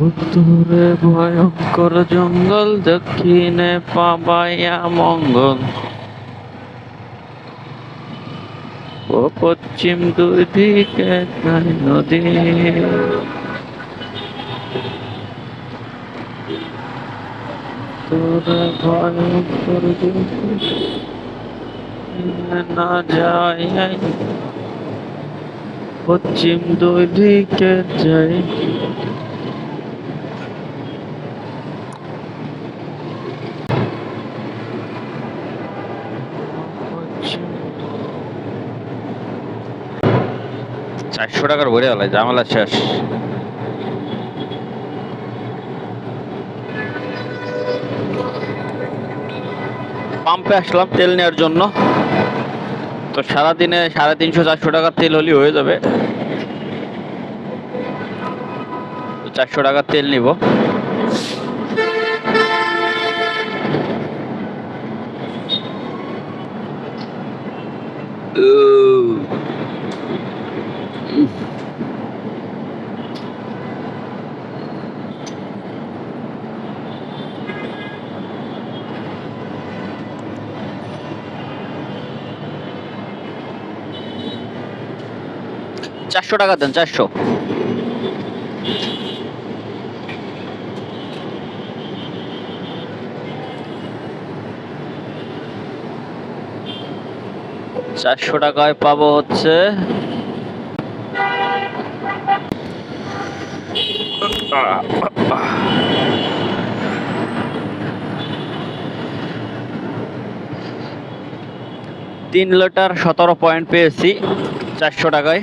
উত্তরে ভয়ঙ্কর জঙ্গল, দক্ষিণে পাবাইয়া মঙ্গল। ও পশ্চিম দুই দিকে নদী। তোরে ভয়ঙ্কর না যাই। পশ্চিম দুই দিকে যাই। চারশো টাকার ভরে গেল জামালা শেষ। পাম্পে আসলাম তেল নেওয়ার জন্য। তো সারাদিনে সাড়ে তিনশো, চারশো টাকার তেল হলেই হয়ে যাবে। চারশো টাকার তেল নিব। চারশো টাকা দেন, চারশো। চারশো টাকায় পাবো হচ্ছে তিন লিটার সতেরো পয়েন্ট পেয়েছি, চারশো টাকায়।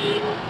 Thank you.